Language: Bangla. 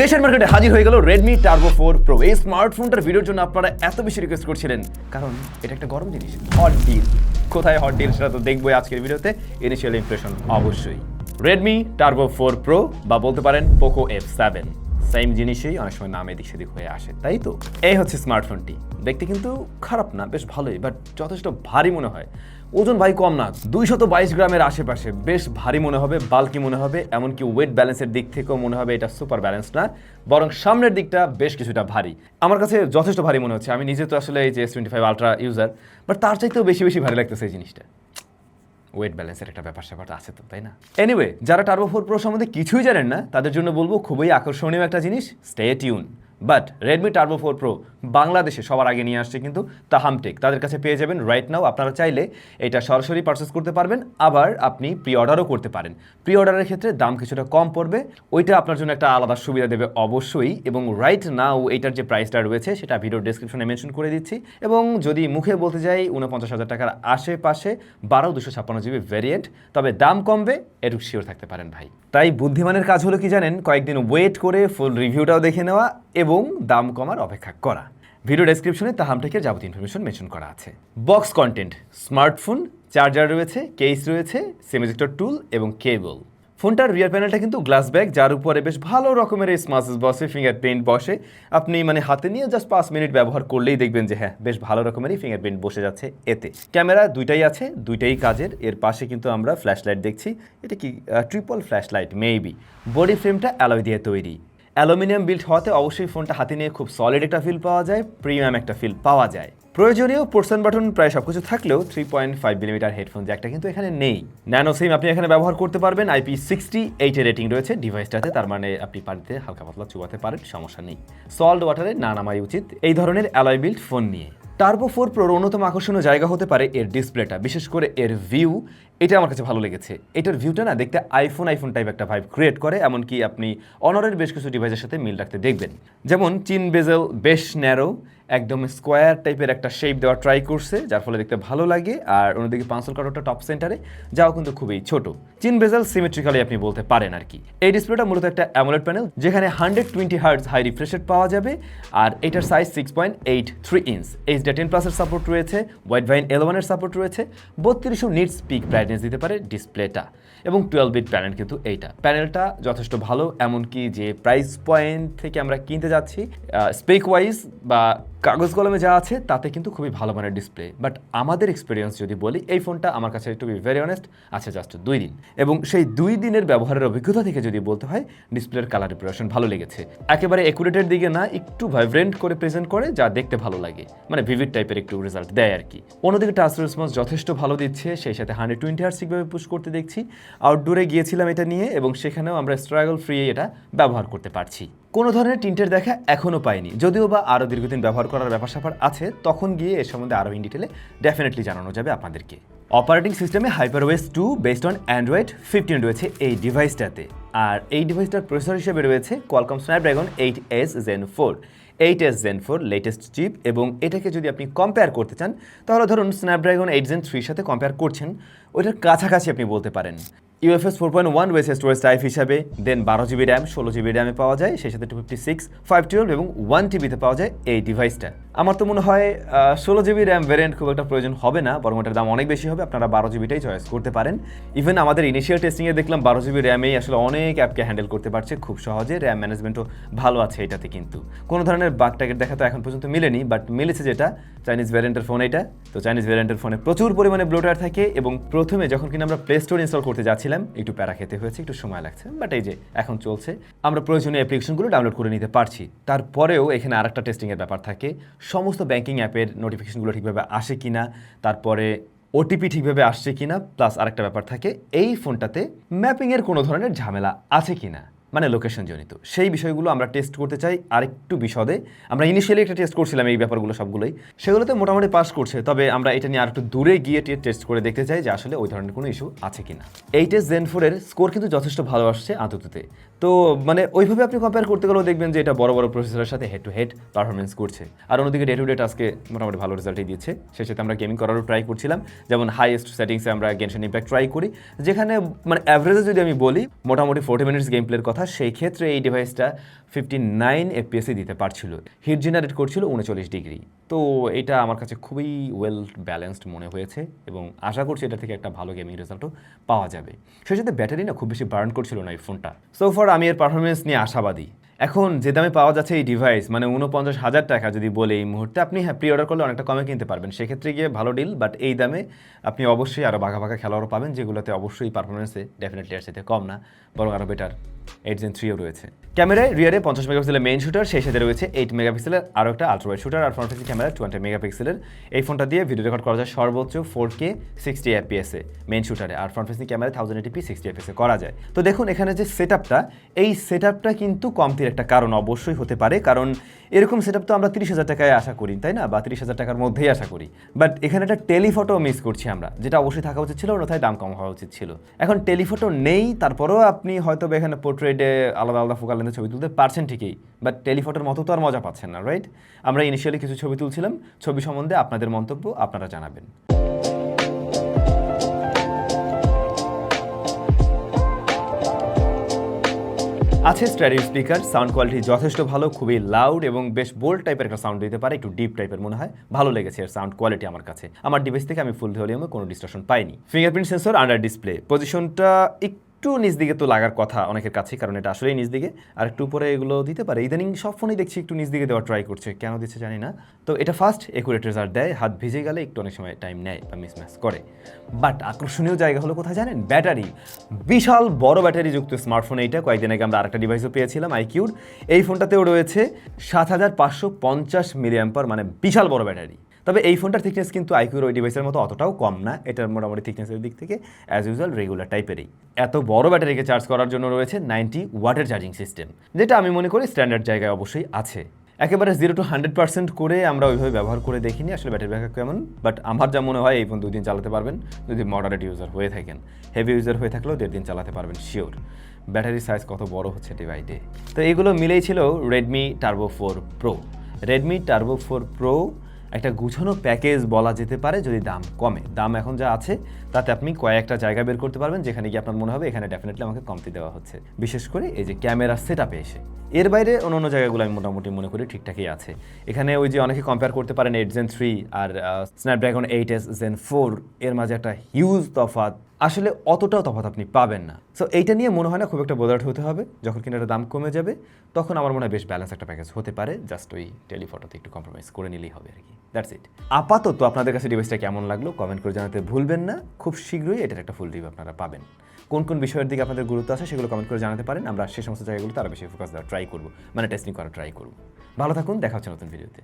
দেশের মার্কেটে হাজির হয়ে গেল রেডমি টার্বো ফোর প্রো এই স্মার্টফোনটার ভিডিওর জন্য আপনারা এত বেশি রিকোয়েস্ট করছিলেন। কারণ এটা একটা গরম জিনিস হট ডিল কোথায় হট ডিল সেটা তো দেখবোই আজকের ভিডিওতে ইনিশিয়াল ইমপ্রেশন অবশ্যই। রেডমি টার্বো ফোর প্রো বা বলতে পারেন পোকো এফ সেভেন সেম জিনিসই অনেক সময় নাম এদিক সেদিক হয়ে আসে, তাই তো? এই হচ্ছে স্মার্টফোনটি দেখতে কিন্তু খারাপ না, বেশ ভালোই বাট যথেষ্ট ভারী মনে হয়। ওজন ভাই কম না, দুইশত বাইশ গ্রামের আশেপাশে, বেশ ভারী মনে হবে বাল্কি মনে হবে, এমনকি ওয়েট ব্যালেন্সের দিক থেকেও মনে হবে এটা সুপার ব্যালেন্স না, বরং সামনের দিকটা বেশ কিছুটা ভারী। আমার কাছে যথেষ্ট ভারী মনে হচ্ছে, আমি নিজে তো আসলে এই যে S twenty five Ultra user but তার চাইতেও বেশি বেশি ভারী লাগতেছে এই জিনিসটা। ওয়েট ব্যালেন্সের একটা ব্যাপার স্যাপার আছে তো, তাই না? এনিওয়ে যারা টার্বো ফোর প্রো সম্বন্ধে কিছুই জানেন না, তাদের জন্য বলব খুবই আকর্ষণীয় একটা জিনিস stay tune but Redmi Turbo four Pro বাংলাদেশে সবার আগে নিয়ে আসছে কিন্তু তাহামটেক তাদের কাছে পেয়ে যাবেন রাইট নাও আপনারা চাইলে এটা সরাসরি পারচেস করতে পারবেন, আবার আপনি প্রি অর্ডারও করতে পারেন। প্রি অর্ডারের ক্ষেত্রে দাম কিছুটা কম পড়বে, ওইটা আপনার জন্য একটা আলাদা সুবিধা দেবে অবশ্যই এবং রাইট নাও এইটার যে প্রাইসটা রয়েছে সেটা ভিডিও ডেসক্রিপশনে মেনশন করে দিচ্ছি এবং যদি মুখে বলতে যাই উনপঞ্চাশ হাজার টাকার আশেপাশে বারো দুশো ছাপ্পান্ন জিবি ভ্যারিয়েন্ট তবে দাম কমবে এটুকু শিওর থাকতে পারেন ভাই। তাই বুদ্ধিমানের কাজ হলো কি জানেন? কয়েকদিন ওয়েট করে ফুল রিভিউটাও দেখে নেওয়া এবং দাম কমার অপেক্ষা করা। ভিডিও ডেসক্রিপশনে তাহামটেকের যাবতীয় ইনফরমেশন মেনশন করা আছে। বক্স কন্টেন্ট স্মার্টফোন চার্জার রয়েছে কেস রয়েছে সেমিজেক্টর টুল এবং কেবল ফোনটার রিয়ার প্যানেলটা কিন্তু গ্লাস ব্যাগ যার উপরে বেশ ভালো রকমের এই স্মাসেস বসে ফিঙ্গারপ্রিন্ট বসে। আপনি মানে হাতে নিয়ে জাস্ট পাঁচ মিনিট ব্যবহার করলেই দেখবেন যে হ্যাঁ বেশ ভালো রকমেরই ফিঙ্গারপ্রিন্ট বসে যাচ্ছে এতে। ক্যামেরা দুইটাই আছে, দুইটাই কাজের। এর পাশে কিন্তু আমরা ফ্ল্যাশ লাইট দেখছি। এটা কি triple flash light maybe body ফ্রেমটা অ্যালয় দিয়ে তৈরি। অ্যালুমিনিয়াম বিল্ড হওয়াতে অবশ্যই ফোনটা হাতে নিয়ে খুব সলিড একটা ফিল পাওয়া যায় প্রিমিয়াম একটা ফিল পাওয়া যায়। প্রয়োজনীয় পোর্সন বাটন প্রায় সব কিছু থাকলেও three point five millimetre headphone জ্যাকটা কিন্তু এখানে নেই। ন্যানো সিম আপনি এখানে ব্যবহার করতে পারবেন আইপি সিক্সটি এইটের রেটিং রয়েছে ডিভাইসটাতে তার মানে আপনি পানিতে হালকা পাতলা চুবাতে পারেন, সমস্যা নেই। সল্ট ওয়াটারে না নামাই উচিত, এই ধরনের অ্যালয় বিল্ড ফোন নিয়ে। টার্বো ফোর প্রোর অন্যতম আকর্ষণীয় জায়গা হতে পারে এর ডিসপ্লেটা বিশেষ করে এর ভিউ এটা আমার কাছে ভালো লেগেছে। এটার ভিউটা না দেখতে আইফোন আইফোন টাইপ একটা ভাইব ক্রিয়েট করে, এমনকি আপনি অনরের বেশ কিছু ডিভাইসের সাথে মিল রাখতে দেখবেন। যেমন চিন বেজেল বেশ ন্যারো একদম স্কোয়ার টাইপের একটা শেপ দেওয়া ট্রাই করছে, যার ফলে দেখতে ভালো লাগে। আর অন্যদিকে পাঁচল কাটোটা টপ সেন্টারে যাও কিন্তু খুবই ছোট। চিন বেজেল সিমেট্রিক্যালি আপনি বলতে পারেন আর কি। এই ডিসপ্লেটা মূলত একটা অ্যামোলেড প্যানেল যেখানে hundred twenty hertz high refreshed পাওয়া যাবে। আর এটার size six point eight three inch H D ten প্লাসের সাপোর্ট রয়েছে হোয়াইট ভাইন এলেভেনের সাপোর্ট রয়েছে। বত্রিশশো নিটস পিক ব্রাইটনেস দিতে পারে ডিসপ্লেটা এবং টুয়েলভ বিট প্যানেল কিন্তু এইটা। প্যানেলটা যথেষ্ট ভালো, এমনকি যে প্রাইস পয়েন্ট থেকে আমরা কিনতে যাচ্ছি স্পেক ওয়াইজ বা কাগজ কলমে যা আছে, তাতে কিন্তু খুবই ভালো মানের ডিসপ্লে বাট আমাদের এক্সপিরিয়েন্স যদি বলি, এই ফোনটা আমার কাছে টু বি ভেরি অনেস্ট আছে জাস্ট দুই দিন। এবং সেই দুই দিনের ব্যবহারের অভিজ্ঞতা থেকে যদি বলতে হয় ডিসপ্লের কালার রিপ্রেশন ভালো লেগেছে। একেবারে একুরেটের দিকে না, একটু ভাইব্রেন্ট করে প্রেজেন্ট করে, যা দেখতে ভালো লাগে। মানে ভিভিড টাইপের একটু রেজাল্ট দেয় আর কি। অন্যদিকে টাচ রেসপন্স যথেষ্ট ভালো দিচ্ছে, সেই সাথে হান্ড্রেড টোয়েন্টি হার্স ঠিকভাবে পুশ করতে দেখছি। আউটডোরে গিয়েছিলাম এটা নিয়ে, এবং সেখানেও আমরা স্ট্রাগল ফ্রি এটা ব্যবহার করতে পারছি। কোনো ধরনের টিন্টের দেখা এখনও পাইনি। যদিও বা আরও দীর্ঘদিন ব্যবহার করার ব্যাপার স্যাপার আছে, তখন গিয়ে এর সম্বন্ধে আরও ইন ডিটেলে ডেফিনেটলি জানানো যাবে আপনাদেরকে। অপারেটিং সিস্টেমে HyperOS two based on Android fifteen রয়েছে এই ডিভাইসটাতে আর এই ডিভাইসটার প্রসেসর হিসেবে রয়েছে Qualcomm Snapdragon eight S Gen four eight S Gen four latest chip এবং এটাকে যদি আপনি কম্পেয়ার করতে চান, তাহলে ধরুন স্ন্যাপড্রাগন এইট জেন থ্রির সাথে কম্পেয়ার করছেন, ওইটার কাছাকাছি আপনি বলতে পারেন। ইউএফএস ফোর পয়েন্ট ওয়ান রয়েছে স্টোরেজ টাইপ হিসাবে দেন বারো জিবি র্যাম ষোলো জিবি র্যামে পাওয়া যায়, সেই সাথে two fifty six five twelve এবং ওয়ান টিভিতে পাওয়া যায় এই ডিভাইসটা আমার তো মনে হয় ষোলো জিবি র্যাম ভ্যারিয়েন্ট খুব একটা প্রয়োজন হবে না, বরং এটার দাম অনেক বেশি হবে, আপনারা বারো জিবিটাই চয়েস করতে পারেন। ইভেন আমাদের ইনিশিয়াল টেস্টিংয়ে দেখলাম বারো জিবি র্যামেই আসলে অনেক অ্যাপকে হ্যান্ডেল করতে পারছে, খুব সহজে র্যাম ম্যানেজমেন্টও ভালো আছে এটাতে কিন্তু। কোনো ধরনের বাগ টার্গেট দেখা তো এখন পর্যন্ত মিলেনি বাট মিলেছে যেটা চাইনিজ ভ্যারিয়েন্টের ফোন এটা। তো চাইনিজ ভ্যারিয়েন্টের ফোনে প্রচুর পরিমাণে ব্লোটার থাকে এবং প্রথমে যখন কিনা আমরা প্লে স্টোর ইনস্টল করতে যাচ্ছিলাম, একটু প্যারা খেতে হয়েছে, একটু সময় লাগছে বাট এই যে এখন চলছে, আমরা প্রয়োজনীয় অ্যাপ্লিকেশনগুলো ডাউনলোড করে নিতে পারছি। তারপরেও এখানে আরেকটা টেস্টিংয়ের ব্যাপার থাকে সমস্ত ব্যাঙ্কিং অ্যাপের নোটিফিকেশনগুলো ঠিকভাবে আসে কি না তারপরে ওটিপি ঠিকভাবে আসছে কি না প্লাস আরেকটা ব্যাপার থাকে, এই ফোনটাতে ম্যাপিংয়ের কোনো ধরনের ঝামেলা আছে কিনা? মানে লোকেশন জনিত। সেই বিষয়গুলো আমরা টেস্ট করতে চাই আরেকটু বিশদে। আমরা ইনিশিয়ালি একটা টেস্ট করছিলাম এই ব্যাপারগুলো সবগুলোই। সেগুলোতে মোটামুটি পাস করছে, তবে আমরা এটা নিয়ে আরেকটু দূরে গিয়ে টেস্ট করে দেখতে চাই যে আসলে ওই ধরনের কোনো ইস্যু আছে কিনা। এই টেস্ট জেন ফোরের স্কোর কিন্তু যথেষ্ট ভালো আসছে আততুতে তো মানে ওইভাবে আপনি কম্পেয়ার করতে গেলেও দেখবেন যে এটা বড় বড় প্রসেসরের সাথে হেড টু হেড পারফরমেন্স করছে। আর অন্যদিকে ডে টু ডে আজকে মোটামুটি ভালো রেজাল্টই দিচ্ছে। সেই সাথে আমরা গেমিং করারও ট্রাই করছিলাম। যেমন হাইয়েস্ট সেটিংসে আমরা গেনশন ইম্প্যাক্ট ট্রাই করি। যেখানে মানে অ্যাভারেজে যদি আমি বলি, মোটামুটি ফোর্টি মিনিটস গেম প্লের কথা কথা, সেই ক্ষেত্রে এই ডিভাইসটা ফিফটি নাইন এফপিএসই দিতে পারছিল। হিট জেনারেট করছিল উনচল্লিশ ডিগ্রি তো এটা আমার কাছে খুবই ওয়েল ব্যালেন্সড মনে হয়েছে এবং আশা করছি এটা থেকে একটা ভালো গেমিং রেজাল্টও পাওয়া যাবে। সেই সাথে ব্যাটারি না খুব বেশি বার্ন করছিল না এই ফোনটা সো ফর আমি এর পারফরমেন্স নিয়ে আশাবাদী। এখন যে দামে পাওয়া যাচ্ছে এই ডিভাইস মানে উনপঞ্চাশ হাজার টাকা যদি বলে এই মুহূর্তে, আপনি হ্যাঁ প্রি অর্ডার করলে অনেকটা কমে কিনতে পারবেন। সেক্ষেত্রে গিয়ে ভালো ডিল বাট এই দামে আপনি অবশ্যই আরও বাঘা বাঘা খেলোয়াড়ও পাবেন, যেগুলোতে অবশ্যই পারফরমেন্সে ডেফিনেটলি এর সাথে কম না, বরং আরও বেটার এইট জেন থ্রিও রয়েছে। ক্যামেরায় রিয়ারে পঞ্চাশ মেগাপিক্সেলের মেইন শুটার সেই সাথে রয়েছে এইট মেগাপিক্সেলের আরও একটা আলট্রাওয়াইড শুটার আর ফ্রন্ট ক্যামেরা টোয়েন্টি মেগাপিক্সেলের। এই ফোনটা দিয়ে ভিডিও রেকর্ড করা যায় সর্বোচ্চ ফোর কে সিক্সটি এফপিএসে মেইন শুটারে আর front facing camera thousand eighty p sixty এফপিএসে করা যায়। তো দেখুন, এখানে যে সেট এই সেট কিন্তু কমতির একটা কারণ অবশ্যই হতে পারে। কারণ এরকম সেট তো আমরা তিরিশ হাজার টাকায় আশা করি, তাই না? বা তিরিশ হাজার টাকার মধ্যেই আশা করি। বাট এখানে একটা টেলিফটো মিস করছি আমরা, যেটা অবশ্যই থাকা উচিত ছিল, অন্যথায় দাম কম হওয়া উচিত ছিল। এখন টেলিফটো নেই, তারপরেও আপনি হয়তো এখানে পোর্ট্রেটে আলাদা আলাদা ফোকাল লেন্সে ছবি তুলতে পারছেন ঠিকই। বাট টেলিফটোর মতো তো আর মজা পাচ্ছেন না রাইট আমরা ইনিশিয়ালি কিছু ছবি তুলছিলাম, ছবি সম্বন্ধে আপনাদের মন্তব্য আপনারা জানাবেন। আছে স্ট্যাডিও স্পিকার সাউন্ড কোয়ালিটি যথেষ্ট ভালো, খুবই লাউড এবং বেশ বোল্ড টাইপের একটা সাউন্ড দিতে পারে, একটু ডিপ টাইপের মনে হয়। ভালো লেগেছে এর সাউন্ড কোয়ালিটি আমার কাছে। আমার ডিভাইস থেকে আমি ফুল ভলিউমে কোনো ডিস্ট্রাকশন পাইনি। ফিঙ্গারপ্রিন্ট সেন্সর আন্ডার ডিসপ্লে পজিশনটা একটু নিচ দিকে তো লাগার কথা অনেকের কাছে কারণ এটা আসলেই নিজ দিকে। আর একটু উপরে এগুলো দিতে পারে। ইদানিং সব ফোনেই দেখছি একটু নিজ দিকে দেওয়ার ট্রাই করছে। কেন দিচ্ছে জানি না। তো এটা ফার্স্ট একুরেট রেজাল্ট দেয়। হাত ভিজে গেলে একটু অনেক সময় টাইম নেয় বা মিসম্যাচ করে। বাট আকর্ষণীয় জায়গা হলো কোথায় জানেন? ব্যাটারি। বিশাল বড় ব্যাটারি যুক্ত স্মার্টফোন এইটা। কয়েকদিন আগে আমরা আরেকটা ডিভাইসও পেয়েছিলাম আইকিউর এই ফোনটাতেও রয়েছে সাত হাজার পাঁচশো পঞ্চাশ মিলিয়াম্পার মানে বিশাল বড় ব্যাটারি। তবে এই ফোনটার থিকনেস কিন্তু আইকিউর ওই ডিভাইসের মতো অতটাও কম না। এটার মোটামুটি থিকনেসের দিক থেকে অ্যাজ ইউজুয়াল রেগুলার টাইপেরই এত বড় ব্যাটারিকে চার্জ করার জন্য রয়েছে নাইনটি ওয়াটের চার্জিং সিস্টেম যেটা আমি মনে করি স্ট্যান্ডার্ড জায়গায় অবশ্যই আছে। একেবারে জিরো টু হান্ড্রেড পার্সেন্ট করে আমরা ওইভাবে ব্যবহার করে দেখিনি, আসলে ব্যাটারি ব্যাকআপ কেমন? বাট আমার যা মনে হয়, এই ফোন দুই দিন চালাতে পারবেন, যদি মডারেট ইউজার হয়ে থাকেন। হেভি ইউজার হয়ে থাকলেও দেড় দিন চালাতে পারবেন শিওর ব্যাটারি সাইজ কত বড় হচ্ছে ডে বাই ডে তো এগুলো মিলেই ছিল Redmi Turbo four Pro Redmi Turbo four Pro একটা গুছানো প্যাকেজ বলা যেতে পারে, যদি দাম কমে। দাম এখন যা আছে, তাতে আপনি কয়েকটা জায়গা বের করতে পারবেন, যেখানে গিয়ে আপনার মনে হবে এখানে ডেফিনেটলি আমাকে কমতি দেওয়া হচ্ছে। বিশেষ করে এই যে ক্যামেরা সেট আপে এসে। এর বাইরে অন্য অন্য জায়গাগুলো আমি মোটামুটি মনে করি ঠিকঠাকই আছে। এখানে ওই যে অনেকে কম্পেয়ার করতে পারেন এইট জেন থ্রি আর Snapdragon eight S Gen four এর মাঝে একটা হিউজ তফাৎ। আসলে অতটাও তফাৎ আপনি পাবেন না। সো এইটা নিয়ে মনে হয় না খুব একটা বোধাট হতে হবে। যখন কিনা দাম কমে যাবে, তখন আমার মনে হয় বেশ ব্যালেন্স একটা প্যাকেজ হতে পারে। জাস্ট ওই টেলিফটোতে একটু কম্প্রোমাইজ করে নিলেই হবে আর কি। দ্যাটস ইট আপাতত আপনাদের কাছে ডিভাইসটা কেমন লাগল কমেন্ট করে জানাতে ভুলবেন না। খুব শীঘ্রই এটার একটা ফুল রিভিউ আপনারা পাবেন। কোন কোন বিষয়ের দিকে আপনাদের গুরুত্ব আছে সেগুলো কমেন্ট করে জানাতে পারেন। আমরা সেই সমস্ত জায়গাগুলোতে আরও বেশি ফোকাস দেওয়ার ট্রাই করব। মানে টেস্টিং করার ট্রাই করব। ভালো থাকুন, দেখা হচ্ছে নতুন ভিডিওতে